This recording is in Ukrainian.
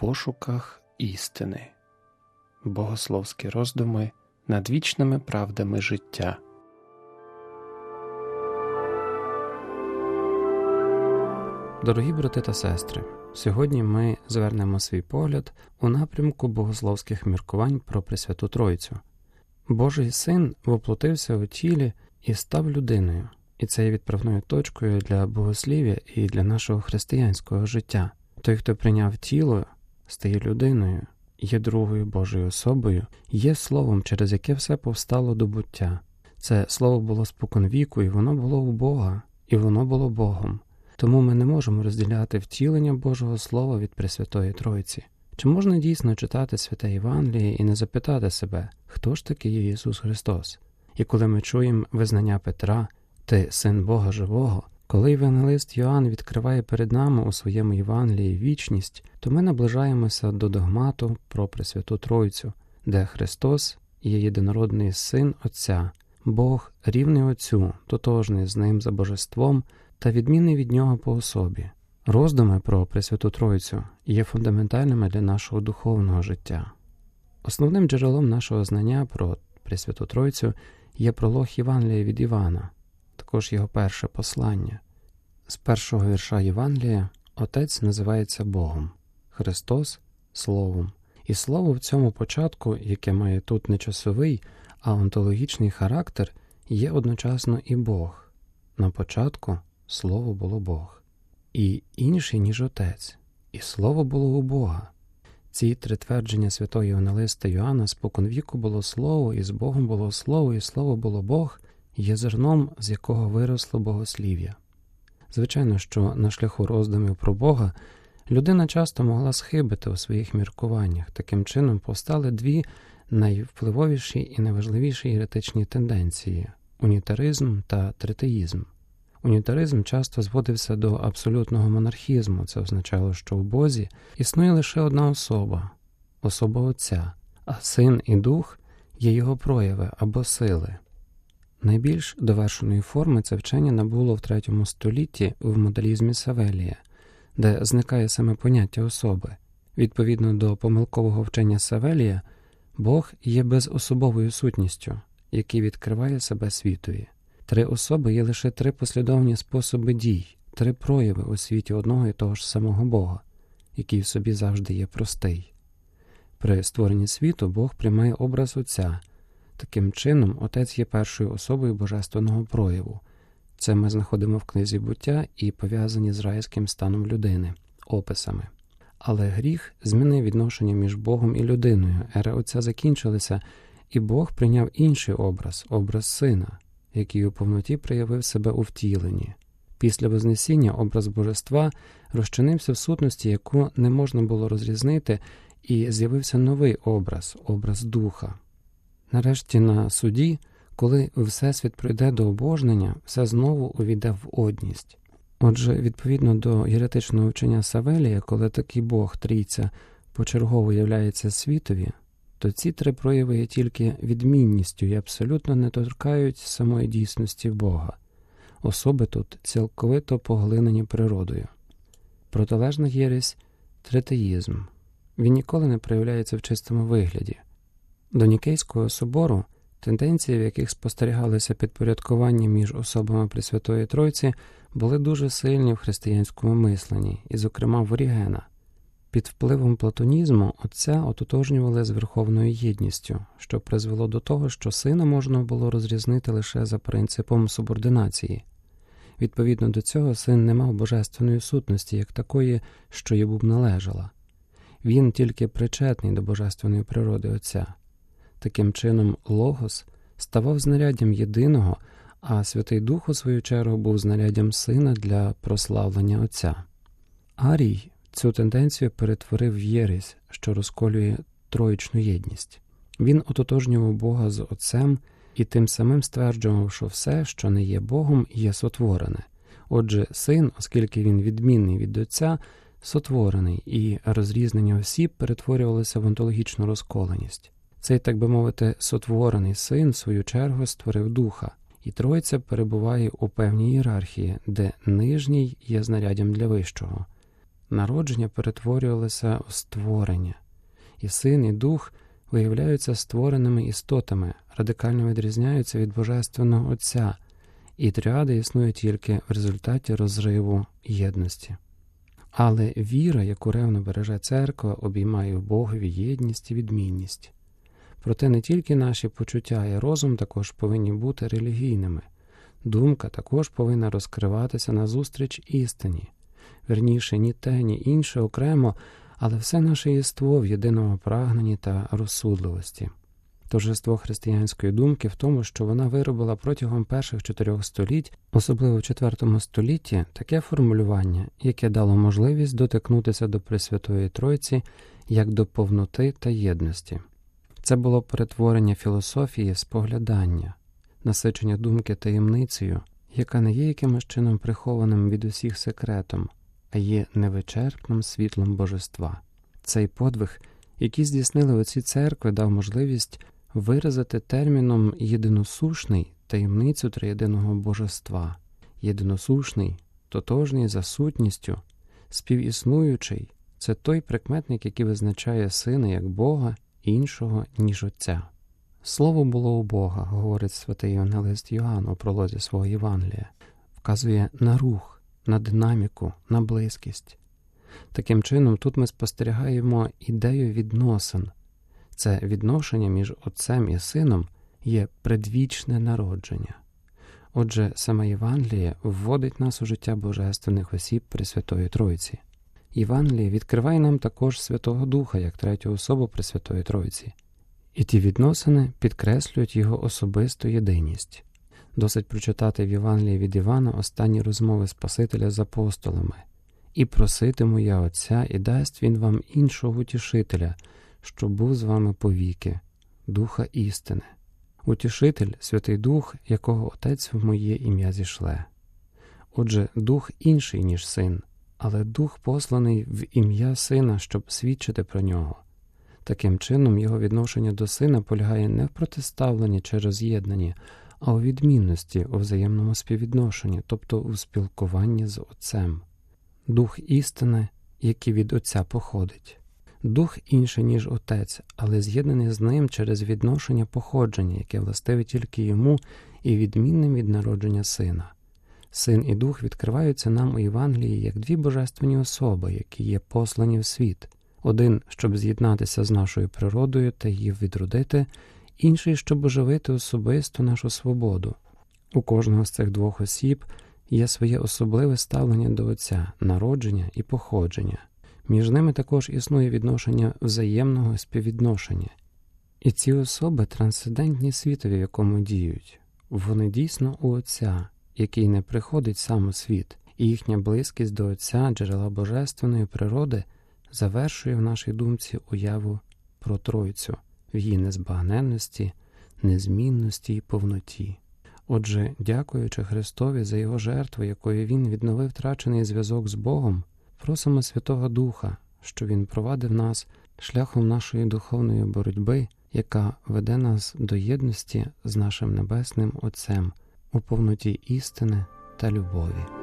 пошуках істини, богословські роздуми над вічними правдами життя. Дорогі брати та сестри, сьогодні ми звернемо свій погляд у напрямку богословських міркувань про Пресвяту Тройцю. Божий син воплотився у тілі і став людиною, і це є відправною точкою для богослів'я і для нашого християнського життя. Той, хто прийняв тіло, стає людиною, є другою Божою особою, є словом, через яке все повстало до буття. Це слово було спокон віку, і воно було у Бога, і воно було Богом. Тому ми не можемо розділяти втілення Божого Слова від Пресвятої Тройці. Чи можна дійсно читати святе Євангеліє і не запитати себе, хто ж таки є Ісус Христос? І коли ми чуємо визнання Петра, ти син Бога Живого, коли Євангелист Йоанн відкриває перед нами у своєму Євангелії вічність, то ми наближаємося до догмату про Пресвяту Тройцю, де Христос є єдинородний Син Отця, Бог рівний Отцю, тотожний з ним за божеством та відмінний від нього по особі. Роздуми про Пресвяту Тройцю є фундаментальними для нашого духовного життя. Основним джерелом нашого знання про Пресвяту Тройцю є пролог Євангелія від Івана, також його перше послання. З першого вірша Євангелія Отець називається Богом, Христос Словом. І слово в цьому початку, яке має тут не часовий, а онтологічний характер, є одночасно і Бог. На початку слово було Бог, і інший, ніж Отець, і слово було у Бога. Ці три твердження святого Євангелиста Йоанна споконвіку було слово, і з Богом було слово, і слово було Бог, є зерном, з якого виросло богослів'я. Звичайно, що на шляху роздумів про Бога людина часто могла схибити у своїх міркуваннях, таким чином повстали дві найвпливовіші і найважливіші еретичні тенденції унітаризм та третеїзм. Унітаризм часто зводився до абсолютного монархізму, це означало, що в Бозі існує лише одна особа особа Отця, а син і дух є його прояви або сили. Найбільш довершеної форми це вчення набуло в третьому столітті в модалізмі Савелія, де зникає саме поняття особи. Відповідно до помилкового вчення Савелія, Бог є безособовою сутністю, який відкриває себе світові. Три особи є лише три послідовні способи дій, три прояви у світі одного і того ж самого Бога, який в собі завжди є простий. При створенні світу Бог приймає образ Отця. Таким чином, Отець є першою особою божественного прояву. Це ми знаходимо в книзі буття і пов'язані з райським станом людини, описами. Але гріх змінив відношення між Богом і людиною. Ери Отця закінчилися, і Бог прийняв інший образ образ сина який у повноті проявив себе у втіленні. Після Вознесіння образ божества розчинився в сутності, яку не можна було розрізнити, і з'явився новий образ образ духа. Нарешті на суді, коли Всесвіт прийде до обожнення, все знову увійде в одність. Отже, відповідно до єретичного вчення Савелія, коли такий Бог трійця почергово являється світові, то ці три прояви є тільки відмінністю і абсолютно не торкають самої дійсності Бога. Особи тут цілковито поглинені природою. Протилежна єресь третеїзм. Він ніколи не проявляється в чистому вигляді. До Нікейського собору тенденції, в яких спостерігалися підпорядкування між особами Пресвятої Тройці, були дуже сильні в християнському мисленні, і, зокрема, в Орігена. Під впливом платонізму отця ототожнювали з верховною єдністю, що призвело до того, що сина можна було розрізнити лише за принципом субординації. Відповідно до цього, син не мав божественної сутності, як такої, що йому б належала. Він тільки причетний до божественної природи Отця. Таким чином, Логос ставав знаряддям єдиного, а Святий Дух, у свою чергу, був знаряддям сина для прославлення Отця. Арій Цю тенденцію перетворив в єресь, що розколює троїчну єдність. Він ототожнював Бога з Отцем і тим самим стверджував, що все, що не є Богом, є сотворене. Отже, син, оскільки він відмінний від Отця, сотворений, і розрізнення осіб перетворювалося в онтологічну розколеність. Цей, так би мовити, сотворений син, в свою чергу, створив духа, і Тройця перебуває у певній ієрархії, де нижній є знаряддям для вищого. народження перетворювалося у створення, і син, і дух виявляються створеними істотами, радикально відрізняються від Божественного Отця, і тріади існує тільки в результаті розриву єдності. Але віра, яку ревно береже церква, обіймає в Богові єдність і відмінність. Проте не тільки наші почуття і розум також повинні бути релігійними, думка також повинна розкриватися назустріч істині, верніше, ні те, ні інше окремо, але все наше єство в єдиному прагненні та розсудливості. Торжество християнської думки в тому, що вона виробила протягом перших чотирьох століть, особливо в IV столітті, таке формулювання, яке дало можливість дотикнутися до Пресвятої Тройці як до повноти та єдності. Це було перетворення філософії споглядання, насичення думки таємницею, яка не є якимось чином прихованим від усіх секретом, а є невичерпним світлом божества. Цей подвиг, який здійснили оці церкви, дав можливість виразити терміном єдиносушний таємницю триєдиного божества, єдиносушний, тотожний за сутністю, співіснуючий це той прикметник, який визначає сина як Бога іншого, ніж Отця. Слово було у Бога, говорить святий Євангелист Йоанн у пролозі свого Євангелія, вказує на рух, на динаміку, на близькість. Таким чином, тут ми спостерігаємо ідею відносин. Це відношення між Отцем і Сином є предвічне народження. Отже, саме Євангеліє вводить нас у життя божественних осіб Пресвятої Тройці. Євангеліє відкриває нам також Святого Духа як третю особу Пресвятої Тройці, і ті відносини підкреслюють його особисту єдиність. Досить прочитати в Євангелії від Івана останні розмови Спасителя з апостолами і проситиму я Отця, і дасть він вам іншого утішителя, що був з вами повіки, Духа істини. Утішитель, Святий Дух, якого Отець в моє ім'я зішле. Отже, дух інший, ніж син, але дух посланий в ім'я сина, щоб свідчити про нього. Таким чином, його відношення до сина полягає не в протиставленні чи роз'єднанні, а у відмінності у взаємному співвідношенні, тобто у спілкуванні з Отцем, дух істини, який від Отця походить. Дух інший, ніж Отець, але з'єднаний з ним через відношення походження, яке властиве тільки йому і відмінним від народження сина. Син і дух відкриваються нам у Євангелії як дві божественні особи, які є послані в світ один, щоб з'єднатися з нашою природою та її відродити, інший, щоб оживити особисту нашу свободу. У кожного з цих двох осіб є своє особливе ставлення до Отця, народження і походження. Між ними також існує відношення взаємного співвідношення. І ці особи трансцендентні світові, в якому діють, вони дійсно у Отця, який не приходить сам у світ, і їхня близькість до Отця, джерела божественної природи, завершує в нашій думці уяву про Тройцю в її незбагненності, незмінності і повноті. Отже, дякуючи Христові за Його жертву, якою Він відновив втрачений зв'язок з Богом, просимо Святого Духа, що Він провадив нас шляхом нашої духовної боротьби, яка веде нас до єдності з нашим Небесним Отцем у повноті істини та любові.